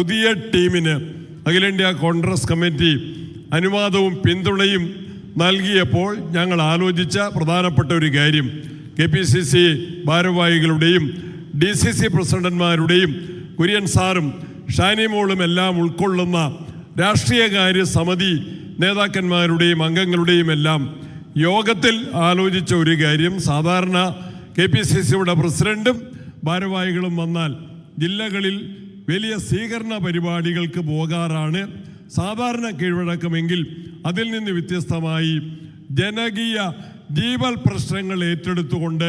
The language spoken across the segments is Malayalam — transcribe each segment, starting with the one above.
പുതിയ ടീമിന് അഖിലേന്ത്യാ കോൺഗ്രസ് കമ്മിറ്റി അനുവാദവും പിന്തുണയും നൽകിയപ്പോൾ ഞങ്ങൾ ആലോചിച്ച പ്രധാനപ്പെട്ട ഒരു കാര്യം. കെ പി സി സി ഭാരവാഹികളുടെയും ഡി സി സി പ്രസിഡന്റ്മാരുടെയും കുര്യൻ സാറും ഷാനിമോളും എല്ലാം ഉൾക്കൊള്ളുന്ന രാഷ്ട്രീയകാര്യ സമിതി നേതാക്കന്മാരുടെയും അംഗങ്ങളുടെയും എല്ലാം യോഗത്തിൽ ആലോചിച്ച ഒരു കാര്യം. സാധാരണ കെ പി സി സിയുടെ പ്രസിഡന്റും ഭാരവാഹികളും വന്നാൽ ജില്ലകളിൽ വലിയ സ്വീകരണ പരിപാടികൾക്ക് പോകാറാണ്. സാധാരണ കീഴ്വഴക്കമെങ്കിൽ അതിൽ നിന്ന് വ്യത്യസ്തമായി ജനകീയ ജീവൽ പ്രശ്നങ്ങൾ ഏറ്റെടുത്തുകൊണ്ട്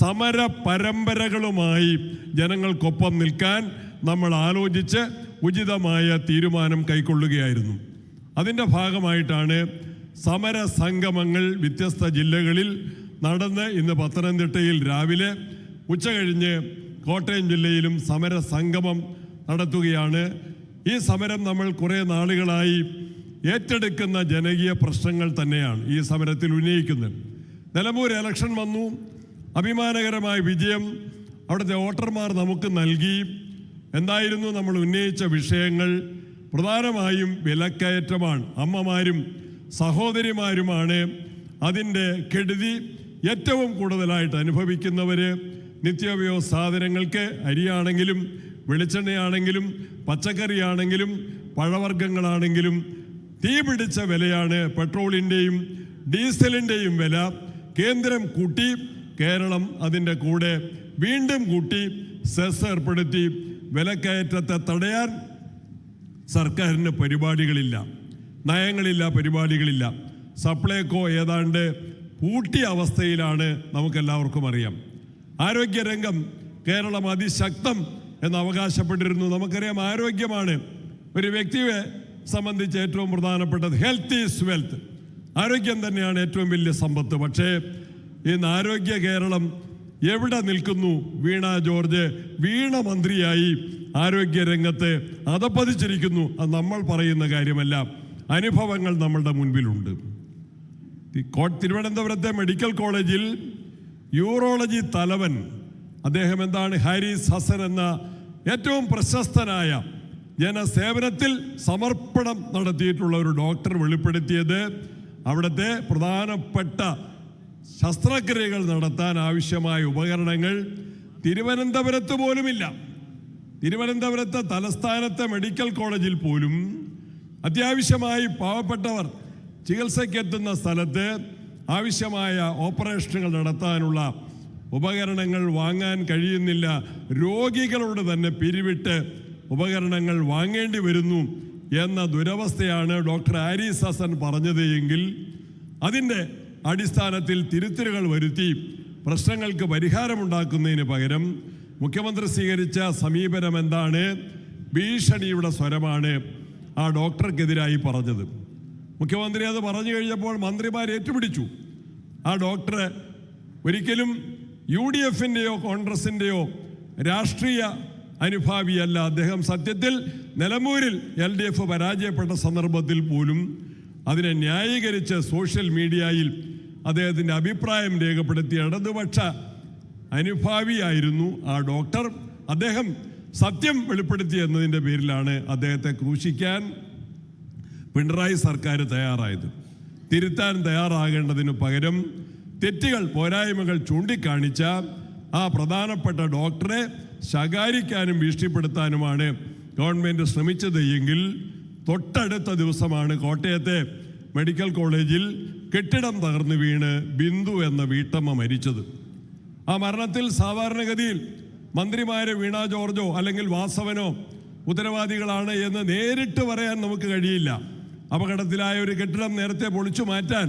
സമര പരമ്പരകളുമായി ജനങ്ങൾക്കൊപ്പം നിൽക്കാൻ നമ്മൾ ആലോചിച്ച് ഉചിതമായ തീരുമാനം കൈക്കൊള്ളുകയായിരുന്നു. അതിന്റെ ഭാഗമായിട്ടാണ് സമര സംഗമങ്ങൾ വ്യത്യസ്ത ജില്ലകളിൽ നടന്ന് ഇന്ന് പത്തനംതിട്ടയിൽ രാവിലെ ഉച്ച കഴിഞ്ഞ് കോട്ടയം ജില്ലയിലും സമര സംഗമം നടത്തുകയാണ്. ഈ സമരം നമ്മൾ കുറേ നാളുകളായി ഏറ്റെടുക്കുന്ന ജനകീയ പ്രശ്നങ്ങൾ തന്നെയാണ് ഈ സമരത്തിൽ ഉന്നയിക്കുന്നത്. നിലമ്പൂർ ഇലക്ഷൻ വന്നു. അഭിമാനകരമായ വിജയം. അവിടുത്തെ വോട്ടർമാർ നമുക്ക് നൽകി. എന്തായിരുന്നു നമ്മൾ ഉന്നയിച്ച വിഷയങ്ങൾ? പ്രധാനമായും വിലക്കയറ്റമാണ്. അമ്മമാരും സഹോദരിമാരുമാണ് അതിന്റെ കെടുതി ഏറ്റവും കൂടുതലായിട്ട് അനുഭവിക്കുന്നവർ നിത്യോപയോഗ സാധനങ്ങൾക്ക് അരിയാണെങ്കിലും വെളിച്ചെണ്ണയാണെങ്കിലും പച്ചക്കറിയാണെങ്കിലും പഴവർഗങ്ങളാണെങ്കിലും തീ പിടിച്ച വിലയാണ് പെട്രോളിന്റെയും ഡീസലിന്റെയും വില. കേന്ദ്രം കൂട്ടി കേരളം അതിന്റെ കൂടെ വീണ്ടും കൂട്ടി സെസ് ഏർപ്പെടുത്തി. വിലക്കയറ്റത്തെ തടയാൻ സർക്കാരിന് പരിപാടികളില്ല നയങ്ങളില്ല പരിപാടികളില്ല. സപ്ലൈകോ ഏതാണ്ട് പൂട്ടിയ അവസ്ഥയിലാണ് നമുക്കെല്ലാവർക്കും അറിയാം. ആരോഗ്യരംഗം കേരളം അതിശക്തം എന്ന് അവകാശപ്പെട്ടിരുന്നു. നമുക്കറിയാം ആരോഗ്യമാണ് ഒരു വ്യക്തിയെ സംബന്ധിച്ച് ഏറ്റവും പ്രധാനപ്പെട്ടത്. ഹെൽത്ത് ഈസ് വെൽത്ത് ആരോഗ്യം തന്നെയാണ് ഏറ്റവും വലിയ സമ്പത്ത്. പക്ഷേ ഇന്ന് ആരോഗ്യ കേരളം എവിടെ നിൽക്കുന്നു? വീണ ജോർജ് വീണ മന്ത്രിയായി ആരോഗ്യരംഗത്ത് അതപ്പതിച്ചിരിക്കുന്നു അത് നമ്മൾ പറയുന്ന കാര്യമല്ല. അനുഭവങ്ങൾ നമ്മളുടെ മുൻപിലുണ്ട്. തിരുവനന്തപുരത്തെ മെഡിക്കൽ കോളേജിൽ യൂറോളജി തലവൻ അദ്ദേഹം എന്താണ് ഹാരിസ് ഹസൻ എന്ന ഏറ്റവും പ്രശസ്തനായ ജനസേവനത്തിൽ സമർപ്പണം നടത്തിയിട്ടുള്ള ഒരു ഡോക്ടർ വെളിപ്പെടുത്തിയത് അവിടുത്തെ പ്രധാനപ്പെട്ട ശസ്ത്രക്രിയകൾ നടത്താൻ ആവശ്യമായ ഉപകരണങ്ങൾ തിരുവനന്തപുരത്ത് പോലുമില്ല. തിരുവനന്തപുരത്തെ തലസ്ഥാനത്തെ മെഡിക്കൽ കോളേജിൽ പോലും അത്യാവശ്യമായി പാവപ്പെട്ടവർ ചികിത്സയ്ക്കെത്തുന്ന സ്ഥലത്ത് ആവശ്യമായ ഓപ്പറേഷനുകൾ നടത്താനുള്ള ഉപകരണങ്ങൾ വാങ്ങാൻ കഴിയുന്നില്ല. രോഗികളോട് തന്നെ പിരിവിട്ട് ഉപകരണങ്ങൾ വാങ്ങേണ്ടി വരുന്നു എന്ന ദുരവസ്ഥയാണ് ഡോക്ടർ ആരിസ് ഹസൻ പറഞ്ഞത് എങ്കിൽ അതിന്റെ അടിസ്ഥാനത്തിൽ തിരുത്തലുകൾ വരുത്തി പ്രശ്നങ്ങൾക്ക് പരിഹാരമുണ്ടാക്കുന്നതിന് പകരം മുഖ്യമന്ത്രി സ്വീകരിച്ച സമീപനം എന്താണ്? ഭീഷണിയുടെ സ്വരമാണ് ആ ഡോക്ടർക്കെതിരായി പറഞ്ഞത്. മുഖ്യമന്ത്രി അത് പറഞ്ഞു കഴിഞ്ഞപ്പോൾ മന്ത്രിമാർ ഏറ്റുപിടിച്ചു. ആ ഡോക്ടറെ ഒരിക്കലും യു ഡി എഫിന്റെയോ കോൺഗ്രസിന്റെയോ രാഷ്ട്രീയ അനുഭാവിയല്ല. അദ്ദേഹം സത്യത്തിൽ നിലമ്പൂരിൽ എൽ ഡി എഫ് പരാജയപ്പെട്ട സന്ദർഭത്തിൽ പോലും അതിനെ ന്യായീകരിച്ച് സോഷ്യൽ മീഡിയയിൽ അദ്ദേഹത്തിന്റെ അഭിപ്രായം രേഖപ്പെടുത്തിയ ഇടതുപക്ഷ അനുഭാവിയായിരുന്നു ആ ഡോക്ടർ. അദ്ദേഹം സത്യം വെളിപ്പെടുത്തി എന്നതിന്റെ പേരിലാണ് അദ്ദേഹത്തെ ക്രൂശിക്കാൻ പിണറായി സർക്കാർ തയ്യാറായത്. തിരുത്താൻ തയ്യാറാകേണ്ടതിനു പകരം തെറ്റുകൾ പോരായ്മകൾ ചൂണ്ടിക്കാണിച്ച ആ പ്രധാനപ്പെട്ട ഡോക്ടറെ ശകാരിക്കാനും ഭീഷണിപ്പെടുത്താനുമാണ് ഗവൺമെന്റ് ശ്രമിച്ചത് എങ്കിൽ തൊട്ടടുത്ത ദിവസമാണ് കോട്ടയത്തെ മെഡിക്കൽ കോളേജിൽ കെട്ടിടം തകർന്നു വീണ് ബിന്ദു എന്ന വീട്ടമ്മ മരിച്ചത്. ആ മരണത്തിൽ സാധാരണഗതിയിൽ മന്ത്രിമാരെ വീണ ജോർജോ അല്ലെങ്കിൽ വാസവനോ ഉത്തരവാദികളാണ് എന്ന് നേരിട്ട് പറയാൻ നമുക്ക് കഴിയില്ല. അപകടത്തിലായ ഒരു കെട്ടിടം നേരത്തെ പൊളിച്ചു മാറ്റാൻ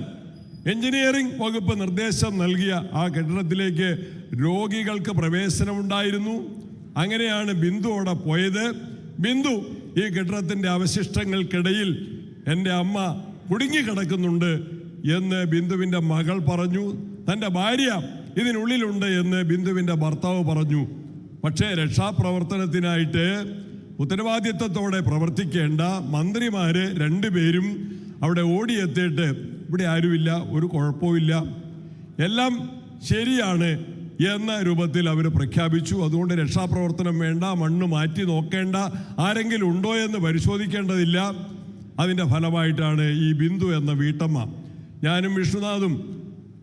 എഞ്ചിനീയറിംഗ് വകുപ്പ് നിർദ്ദേശം നൽകിയ ആ കെട്ടിടത്തിലേക്ക് രോഗികൾക്ക് പ്രവേശനമുണ്ടായിരുന്നു. അങ്ങനെയാണ് ബിന്ദു അവിടെ പോയത്. ബിന്ദു ഈ കെട്ടിടത്തിന്റെ അവശിഷ്ടങ്ങൾക്കിടയിൽ എന്റെ അമ്മ കുടുങ്ങിക്കിടക്കുന്നുണ്ട് എന്ന് ബിന്ദുവിന്റെ മകൾ പറഞ്ഞു. തന്റെ ഭാര്യ ഇതിനുള്ളിലുണ്ട് എന്ന് ബിന്ദുവിന്റെ ഭർത്താവ് പറഞ്ഞു. പക്ഷേ രക്ഷാപ്രവർത്തനത്തിനായിട്ട് ഉത്തരവാദിത്തത്തോടെ പ്രവർത്തിക്കേണ്ട മന്ത്രിമാര് രണ്ടുപേരും അവിടെ ഓടിയെത്തിയിട്ട് ഇവിടെ ആരുമില്ല ഒരു കുഴപ്പമില്ല എല്ലാം ശരിയാണ് എന്ന രൂപത്തിൽ അവർ പ്രഖ്യാപിച്ചു. അതുകൊണ്ട് രക്ഷാപ്രവർത്തനം വേണ്ട മണ്ണ് മാറ്റി നോക്കേണ്ട ആരെങ്കിലും ഉണ്ടോ എന്ന് പരിശോധിക്കേണ്ടതില്ല. അതിന്റെ ഫലമായിട്ടാണ് ഈ ബിന്ദു എന്ന വീട്ടമ്മ. ഞാനും വിഷ്ണുനാഥും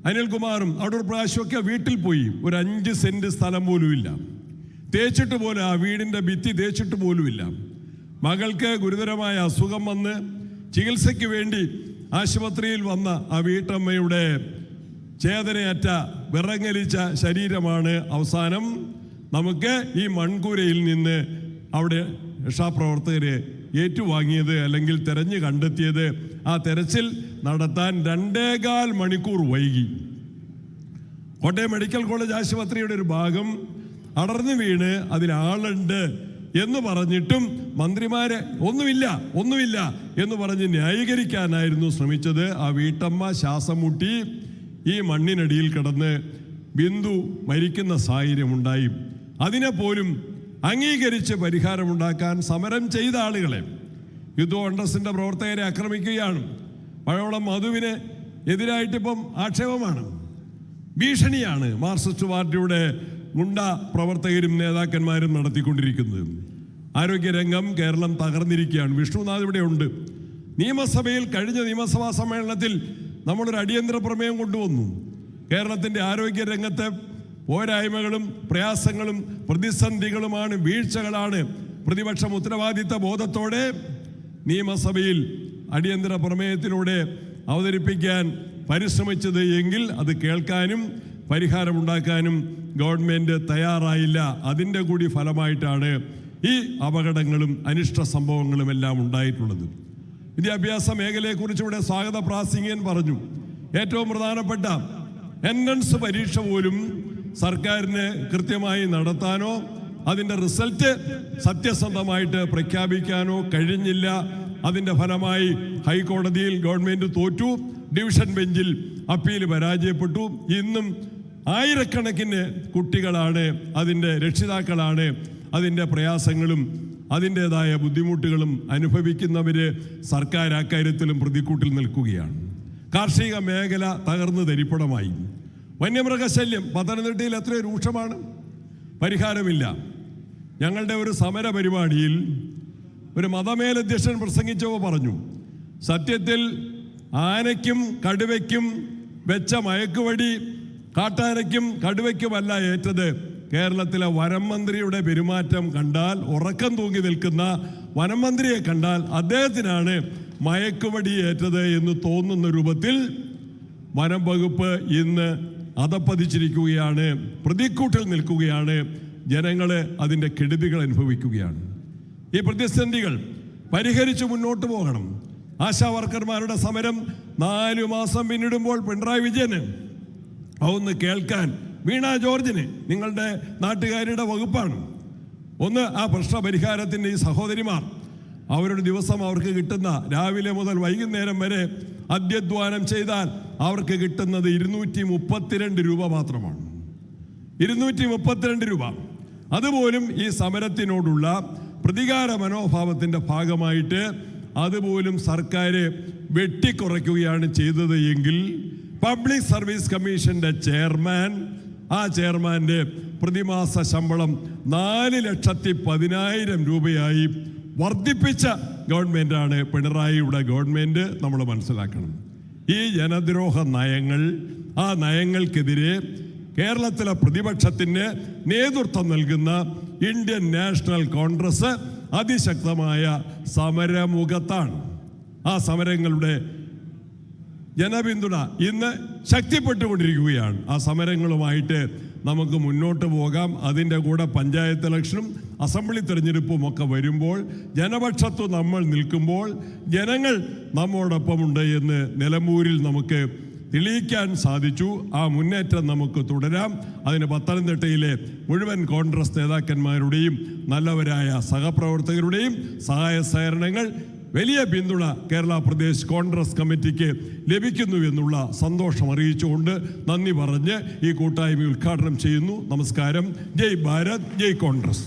അനിൽകുമാറും അവിടെ ഒരു പ്രാവശ്യമൊക്കെ വീട്ടിൽ പോയി. ഒരു അഞ്ച് സെന്റ് സ്ഥലം പോലുമില്ല തേച്ചിട്ട് പോലും ആ വീടിന്റെ ഭിത്തി തേച്ചിട്ട് പോലുമില്ല മകൾക്ക് ഗുരുതരമായ അസുഖം വന്ന് ചികിത്സയ്ക്ക് വേണ്ടി ആശുപത്രിയിൽ വന്ന ആ വീട്ടമ്മയുടെ ചേതനയറ്റ വിറങ്ങലിച്ച ശരീരമാണ് അവസാനം നമുക്ക് ഈ മൺകൂരയിൽ നിന്ന് അവിടെ രക്ഷാപ്രവർത്തകരെ ഏറ്റുവാങ്ങിയത് അല്ലെങ്കിൽ തെരഞ്ഞു കണ്ടെത്തിയത്. ആ തെരച്ചിൽ നടത്താൻ രണ്ടേകാൽ മണിക്കൂർ വൈകി. കോട്ടയം മെഡിക്കൽ കോളേജ് ആശുപത്രിയുടെ ഒരു ഭാഗം അടർന്നു വീണ് അതിലാളുണ്ട് എന്ന് പറഞ്ഞിട്ടും മന്ത്രിമാരെ ഒന്നുമില്ല ഒന്നുമില്ല എന്ന് പറഞ്ഞ് ന്യായീകരിക്കാനായിരുന്നു ശ്രമിച്ചത്. ആ വീട്ടമ്മ ശ്വാസം മുട്ടി ഈ മണ്ണിനടിയിൽ കിടന്ന് ബിന്ദു മരിക്കുന്ന സാഹചര്യം ഉണ്ടായി അതിനെ പോലും അംഗീകരിച്ച് പരിഹാരമുണ്ടാക്കാൻ സമരം ചെയ്ത ആളുകളെ യുദ്ധ കോൺഗ്രസിന്റെ പ്രവർത്തകരെ ആക്രമിക്കുകയാണ്. പഴവളം മധുവിന് എതിരായിട്ടിപ്പം ആക്ഷേപമാണ്. ഭീഷണിയാണ് മാർക്സിസ്റ്റ് പാർട്ടിയുടെ ഗുണ്ട പ്രവർത്തകരും നേതാക്കന്മാരും നടത്തിക്കൊണ്ടിരിക്കുന്നത്. ആരോഗ്യരംഗം കേരളം തകർന്നിരിക്കുകയാണ്. വിഷ്ണുനാഥ് ഇവിടെ ഉണ്ട്. നിയമസഭയിൽ കഴിഞ്ഞ നിയമസഭാ സമ്മേളനത്തിൽ നമ്മളൊരു അടിയന്തര പ്രമേയം കൊണ്ടുവന്നു. കേരളത്തിന്റെ ആരോഗ്യരംഗത്തെ പോരായ്മകളും പ്രയാസങ്ങളും പ്രതിസന്ധികളുമാണ് വീഴ്ചകളാണ്. പ്രതിപക്ഷം ഉത്തരവാദിത്ത ബോധത്തോടെ നിയമസഭയിൽ അടിയന്തര പ്രമേയത്തിലൂടെ അവതരിപ്പിക്കാൻ പരിശ്രമിച്ചത് എങ്കിൽ അത് കേൾക്കാനും പരിഹാരമുണ്ടാക്കാനും ഗവൺമെന്റ് തയ്യാറായില്ല. അതിന്റെ കൂടി ഫലമായിട്ടാണ് ഈ അപകടങ്ങളും അനിഷ്ട സംഭവങ്ങളും എല്ലാം ഉണ്ടായിട്ടുള്ളത്. വിദ്യാഭ്യാസ മേഖലയെക്കുറിച്ച് ഇവിടെ സ്വാഗത പ്രാസിംഗ്യൻ പറഞ്ഞു. ഏറ്റവും പ്രധാനപ്പെട്ട എൻട്രൻസ് പരീക്ഷ പോലും സർക്കാരിന് കൃത്യമായി നടത്താനോ അതിന്റെ റിസൾട്ട് സത്യസന്ധമായിട്ട് പ്രഖ്യാപിക്കാനോ കഴിഞ്ഞില്ല. അതിന്റെ ഫലമായി ഹൈക്കോടതിയിൽ ഗവൺമെന്റ് തോറ്റു. ഡിവിഷൻ ബെഞ്ചിൽ അപ്പീൽ പരാജയപ്പെട്ടു. ഇന്നും ആയിരക്കണക്കിന് കുട്ടികളാണ് അതിന്റെ രക്ഷിതാക്കളാണ് അതിന്റെ പ്രയാസങ്ങളും അതിന്റെതായ ബുദ്ധിമുട്ടുകളും അനുഭവിക്കുന്നവർ സർക്കാർ അക്കാര്യത്തിലും പ്രതിക്കൂട്ടിൽ നിൽക്കുകയാണ്. കാർഷിക മേഖല തകർന്നു തരിപ്പണമായി. വന്യമൃഗശല്യം പത്തനംതിട്ടയിൽ എത്ര രൂക്ഷമാണ്. പരിഹാരമില്ല. ഞങ്ങളുടെ ഒരു സമര പരിപാടിയിൽ ഒരു മതമേലധ്യക്ഷൻ പ്രസംഗിച്ചപ്പോൾ പറഞ്ഞു സത്യത്തിൽ ആനയ്ക്കും കടുവയ്ക്കും വെച്ച മയക്കുവടി കാട്ടാനയ്ക്കും കടുവയ്ക്കുമല്ല ഏറ്റത്. കേരളത്തിലെ വനം മന്ത്രിയുടെ പെരുമാറ്റം കണ്ടാൽ ഉറക്കം തൂങ്ങി നിൽക്കുന്ന വനം മന്ത്രിയെ കണ്ടാൽ അദ്ദേഹത്തിനാണ് മയക്കുമടി ഏറ്റത് എന്ന് തോന്നുന്ന രൂപത്തിൽ വനം വകുപ്പ് ഇന്ന് അതപ്പതിച്ചിരിക്കുകയാണ്. പ്രതിക്കൂട്ടിൽ നിൽക്കുകയാണ്. ജനങ്ങൾ അതിന്റെ കെടുതികൾ അനുഭവിക്കുകയാണ്. ഈ പ്രതിസന്ധികൾ പരിഹരിച്ച് മുന്നോട്ട് പോകണം. ആശാ വർക്കർമാരുടെ സമരം നാലു മാസം പിന്നിടുമ്പോൾ പിണറായി വിജയന് ഒന്ന് കേൾക്കാൻ വീണ ജോർജിന് നിങ്ങളുടെ നാട്ടുകാരുടെ വകുപ്പാണ്. ഒന്ന് ആ പ്രശ്ന പരിഹാരത്തിന്റെ ഈ സഹോദരിമാർ. അവരുടെ ദിവസം അവർക്ക് കിട്ടുന്ന രാവിലെ മുതൽ വൈകുന്നേരം വരെ അധ്യധ്വാനം ചെയ്താൽ അവർക്ക് കിട്ടുന്നത് ഇരുന്നൂറ്റി മുപ്പത്തിരണ്ട് രൂപ മാത്രമാണ്. ഇരുന്നൂറ്റി മുപ്പത്തിരണ്ട് രൂപ. അതുപോലും ഈ സമരത്തിനോടുള്ള പ്രതികാര മനോഭാവത്തിന്റെ ഭാഗമായിട്ട് അതുപോലും സർക്കാർ വെട്ടിക്കുറയ്ക്കുകയാണ് ചെയ്തത് എങ്കിൽ പബ്ലിക് സർവീസ് കമ്മീഷന്റെ ചെയർമാൻ ആ ചെയർമാന്റെ പ്രതിമാസ ശമ്പളം നാല് ലക്ഷത്തി പതിനായിരം രൂപയായി വർദ്ധിപ്പിച്ച ഗവൺമെന്റാണ് പിണറായിയുടെ ഗവൺമെന്റ് നമ്മൾ മനസ്സിലാക്കണം. ഈ ജനദ്രോഹ നയങ്ങൾ ആ നയങ്ങൾക്കെതിരെ കേരളത്തിലെ പ്രതിപക്ഷത്തിന് നേതൃത്വം നൽകുന്ന ഇന്ത്യൻ നാഷണൽ കോൺഗ്രസ് അതിശക്തമായ സമരമുഖത്താണ്. ആ സമരങ്ങളുടെ ജനപിന്തുണ ഇന്ന് ശക്തിപ്പെട്ടുകൊണ്ടിരിക്കുകയാണ്. ആ സമരങ്ങളുമായിട്ട് നമുക്ക് മുന്നോട്ട് പോകാം. അതിന്റെ കൂടെ പഞ്ചായത്ത് ഇലക്ഷനും അസംബ്ലി തെരഞ്ഞെടുപ്പും ഒക്കെ വരുമ്പോൾ ജനപക്ഷത്വം നമ്മൾ നിൽക്കുമ്പോൾ ജനങ്ങൾ നമ്മോടൊപ്പമുണ്ട് എന്ന് നിലമ്പൂരിൽ നമുക്ക് തെളിയിക്കാൻ സാധിച്ചു. ആ മുന്നേറ്റം നമുക്ക് തുടരാം. അതിന് പത്തനംതിട്ടയിലെ മുഴുവൻ കോൺഗ്രസ് നേതാക്കന്മാരുടെയും നല്ലവരായ സഹപ്രവർത്തകരുടെയും സഹായ സഹകരണങ്ങൾ വലിയ പിന്തുണ കേരള പ്രദേശ് കോൺഗ്രസ് കമ്മിറ്റിക്ക് ലഭിക്കുന്നു എന്നുള്ള സന്തോഷം അറിയിച്ചുകൊണ്ട് നന്ദി പറഞ്ഞ് ഈ കൂട്ടായ്മ ഉദ്ഘാടനം ചെയ്യുന്നു. നമസ്കാരം. ജയ് ഭാരത് ജയ് കോൺഗ്രസ്.